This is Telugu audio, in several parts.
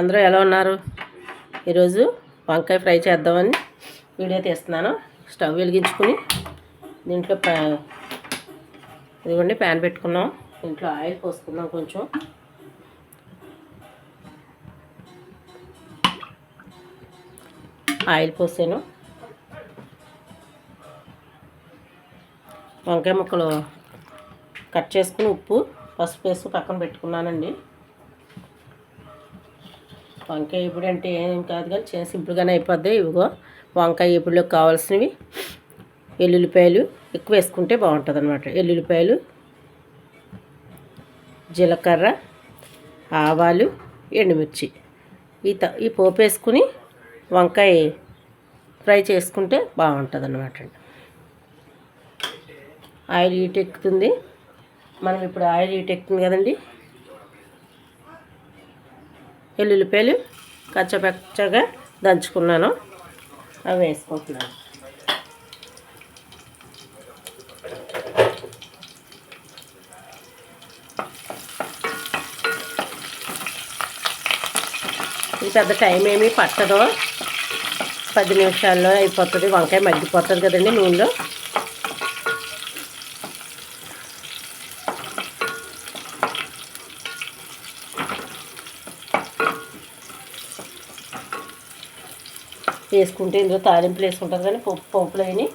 అందరూ ఎలా ఉన్నారు? ఈరోజు వంకాయ ఫ్రై చేద్దామని వీడియో తీస్తున్నాను. స్టవ్ వెలిగించుకుని దీంట్లో ప్యా ఇదిగోండి ప్యాన్ పెట్టుకున్నాం. దీంట్లో ఆయిల్ పోసుకుందాం కొంచెం. ఆయిల్ పోసాను. వంకాయ ముక్కలు కట్ చేసుకుని ఉప్పు పసుపు వేసి పక్కన పెట్టుకున్నానండి. వంకాయ ఇప్పుడు అంటే ఏం కాదు కానీ చిన్న సింపుల్గానే అయిపోద్ది. ఇవిగో వంకాయ ఇప్పుడులో కావాల్సినవి ఎల్లుల్లిపాయలు ఎక్కువ వేసుకుంటే బాగుంటుంది అనమాట ఎల్లుల్లిపాయలు జీలకర్ర ఆవాలు ఎండుమిర్చి. ఈ త ఈ పోపు వేసుకుని వంకాయ ఫ్రై చేసుకుంటే బాగుంటుంది అనమాట ఆయిల్ హీట్ ఎక్కుతుంది. మనం ఇప్పుడు ఆయిల్ హీట్ ఎక్కుతుంది కదండి. వెల్లుల్లిపాయలు కచ్చపచ్చగా దంచుకున్నాను. అవి వేసుకుంటున్నాను. ఇది పెద్ద టైం ఏమీ పట్టదు. పది నిమిషాల్లో అయిపోతుంది. వంకాయ మగ్గిపోతుంది కదండి నూనెలో. వేసుకుంటే ఇందులో తాలింపులు వేసుకుంటారు కానీ పప్పు పోపులు అయినాయి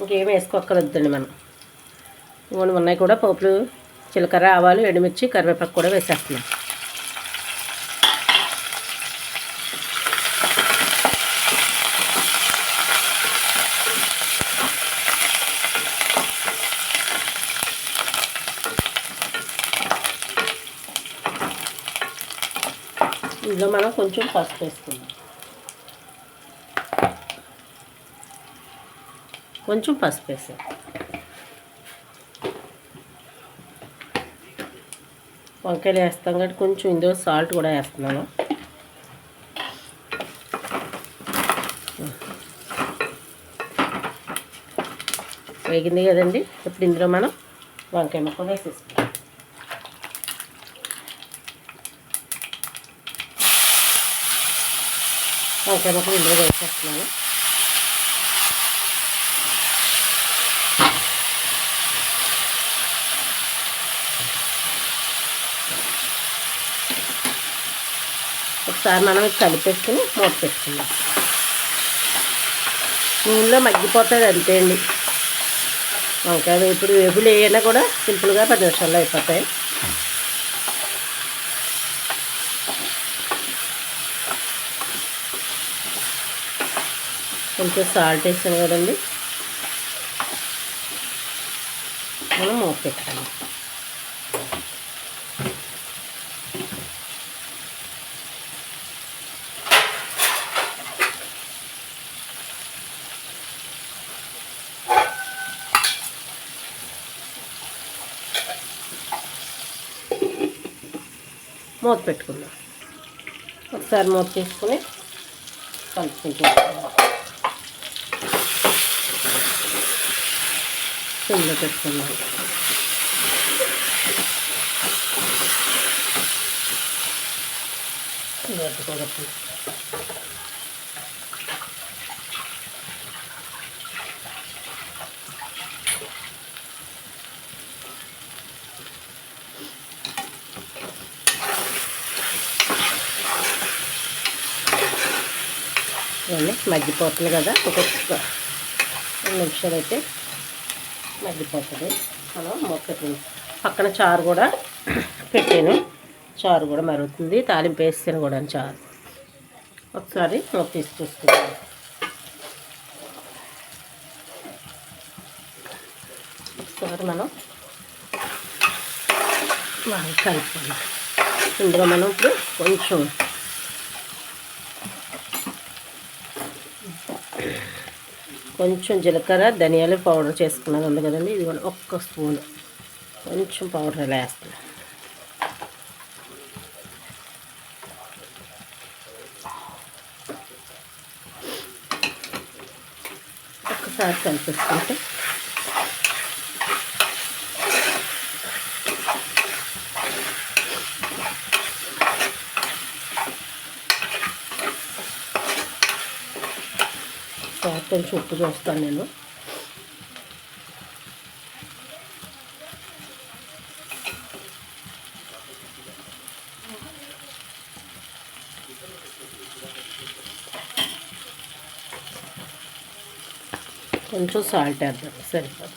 ఇంకేం వేసుకోక్కర్లేదండి మనం. ఇవన్నీ ఉన్నాయి కూడా పోపులు జీలకర్ర ఆవాలు ఎండుమిర్చి కరివేపాకు కూడా వేసేస్తున్నాం. ఇందులో మనం కొంచెం పసుపు వేసుకుందాం. కొంచెం పసుపు వేసాం వంకాయలు వేస్తాం కాబట్టి కొంచెం ఇందులో సాల్ట్ కూడా వేస్తున్నాను. వేగింది కదండి? ఇప్పుడు ఇందులో మనం వంకాయ ముక్క వేసేస్తాం వంకాయ ముక్కలు ఇందులో వేసేస్తున్నాను. ఒకసారి మనం కలిపేసుకుని మూత పెట్టుకుందాం. నూనెలో మగ్గిపోతుంది అంతే అండి. వంకాయ వేపుడు వేపులు వేయనా కూడా సింపుల్గా పది నిమిషాల్లో అయిపోతాయి. కొంచెం సాల్ట్ వేసాను కదండి. మనం మూత పెట్టాలి. మూత పెట్టుకుందాం. ఒకసారి మూత చేసుకుని కలుపుకుంటూ సిమ్లో పెట్టుకుందాం. కూడా ఇవన్నీ మగ్గిపోతుంది కదా. ఒక్కొక్క రెండు నిమిషాలు అయితే మగ్గిపోతుంది. మనం మొక్కటి పక్కన చారు కూడా పెట్టాను. చారు కూడా మరుగుతుంది. తాలింపు వేస్తాను కూడా చారు. ఒకసారి మూత తీసి చూసుకుందాం. ఒకసారి మనం బాగా కలుపుకుందాం. ఇందులో మనం ఇప్పుడు కొంచెం కొంచెం జీలకర్ర ధనియాలు పౌడర్ చేసుకున్నాను. ఉంది కదండి? ఇది కూడా ఒక్క స్పూన్. కొంచెం పౌడర్ ఇలా వేస్తున్నాను ఒక్కసారి కలిపిస్తుంటే కొంచెం ఉప్పు చూస్తాను నేను. కొంచెం సాల్ట్ వేద్దాం సరిపోదు.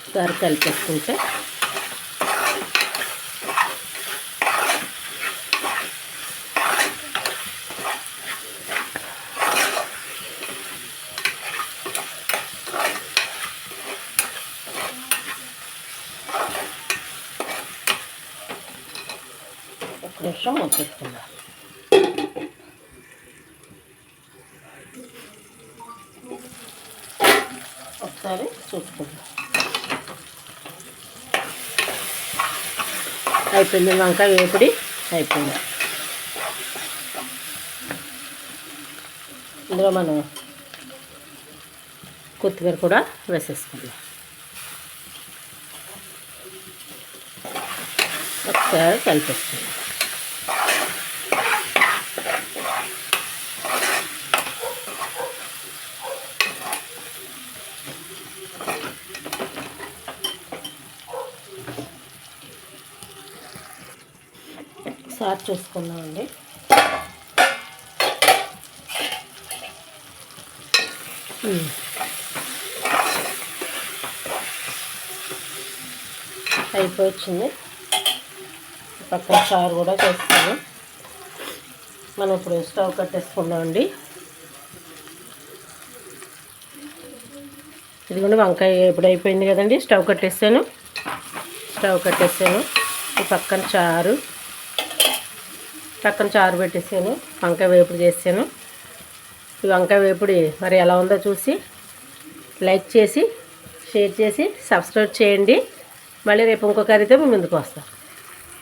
ఒకసారి కలిపేసుకుంటే నిమిషం మూపెట్టుకుందాం ఒకసారి చూసుకుందాం అయిపోయింది వంకాయ వేపుడి అయిపోయింది. ఇందులో మనం కొత్తిమీర కూడా వేసేసుకుందాం. ఒకసారి కలిపేసుకుందాం. ఒకసారి చూసుకుందామండి. అయిపోయింది. పక్కన చారు కూడా చేస్తాను. మనం ఇప్పుడు స్టవ్ కట్టేసుకుందామండి. ఇదిగోండి వంకాయ ఎప్పుడు అయిపోయింది కదండి. స్టవ్ కట్టేసాను. స్టవ్ కట్టేసాను. ఈ పక్కన చారు. పక్కన చారు పెట్టేసాను వంకాయ వేపుడు చేసాను. ఈ వంకాయ వేపుడి మరి ఎలా ఉందో చూసి లైక్ చేసి షేర్ చేసి సబ్స్క్రైబ్ చేయండి. మళ్ళీ రేపు ఇంకో కర్రీతో మీ ముందుకు వస్తాను